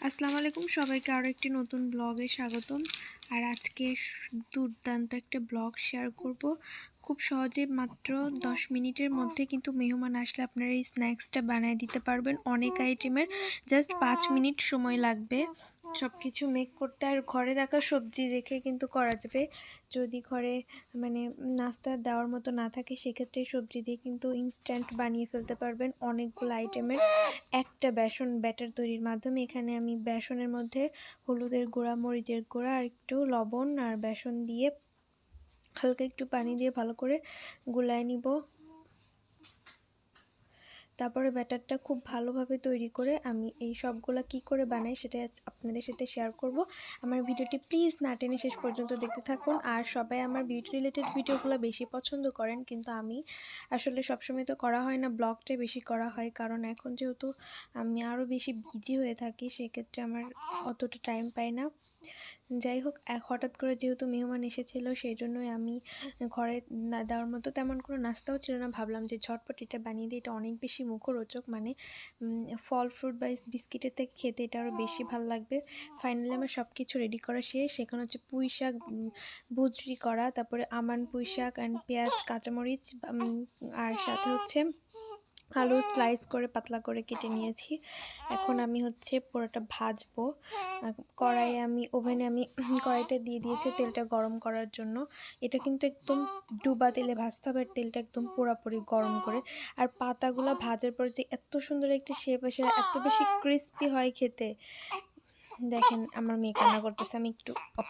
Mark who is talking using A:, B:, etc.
A: আসসালামু আলাইকুম, সবাইকে আরও একটি নতুন ব্লগে স্বাগতম। আর আজকে দুর্দান্ত একটা ব্লগ শেয়ার করব। খুব সহজে মাত্র দশ মিনিটের মধ্যে কিন্তু মেহমান আসলে আপনারা এই স্ন্যাক্সটা বানিয়ে দিতে পারবেন অনেক আইটেমের। জাস্ট পাঁচ মিনিট সময় লাগবে। সব কিছু মেক করতে আর ঘরে রাখা সবজি রেখে কিন্তু করা যাবে। যদি ঘরে মানে নাস্তা দেওয়ার মতো না থাকে, সেক্ষেত্রে সবজি দিয়ে কিন্তু ইনস্ট্যান্ট বানিয়ে ফেলতে পারবেন অনেকগুলো আইটেমের একটা বেসন ব্যাটার তৈরির মাধ্যমে এখানে আমি বেসনের মধ্যে হলুদের গুঁড়া, মরিচের গুঁড়া আর একটু লবণ আর বেসন দিয়ে হালকা একটু পানি দিয়ে ভালো করে গুলায় নিব। তারপরে ব্যাটারটা খুব ভালোভাবে তৈরি করে আমি এই সবগুলা কি করে বানাই সেটা আপনাদের সাথে শেয়ার করব। আমার ভিডিওটি প্লিজ না টেনে শেষ পর্যন্ত দেখতে থাকুন। আর সবাই আমার বিউটি রিলেটেড ভিডিওগুলো বেশি পছন্দ করেন, কিন্তু আমি আসলে সবসময় তো করা হয় না ব্লগটাই বেশি করা হয়। কারণ এখন যেহেতু আমি আরও বেশি বিজি হয়ে থাকি, সেক্ষেত্রে আমার অতটা টাইম পাই না। যাই হোক এক হঠাৎ করে যেহেতু মেহমান এসেছিল সেই জন্যই আমি ঘরে দেওয়ার মতো তেমন কোনো নাস্তাও ছিল না। ভাবলাম যে ঝটপট এটা বানিয়ে দিই, এটা অনেক বেশি মুখরোচক মানে ফল ফ্রুট বা বিস্কিটের থেকে খেতে এটা আরও বেশি ভালো লাগবে। ফাইনালি আমার সব কিছু রেডি করা শেষ। সেখানে হচ্ছে পুঁই শাক ভুজরি করা, তারপরে আমান পুঁই শাক অ্যান্ড পেঁয়াজ, কাঁচামরিচ আর সাথে হচ্ছে আলু স্লাইস করে, পাতলা করে কেটে নিয়েছি। এখন আমি হচ্ছে পুরোটা ভাজবো। কড়াইয়ে আমি, ওভেনে আমি কড়াইটা দিয়ে দিয়েছি তেলটা গরম করার জন্য। এটা কিন্তু একদম ডুবা তেলে ভাজতে হবে তেলটা একদম পুরোপুরি গরম করে। আর পাতাগুলো ভাজার পর যে এত সুন্দর একটি শেপ আসে এত বেশি ক্রিস্পি হয় খেতে। দেখেন আমার মেয়ে কান্না করতেছে, আমি একটু অফ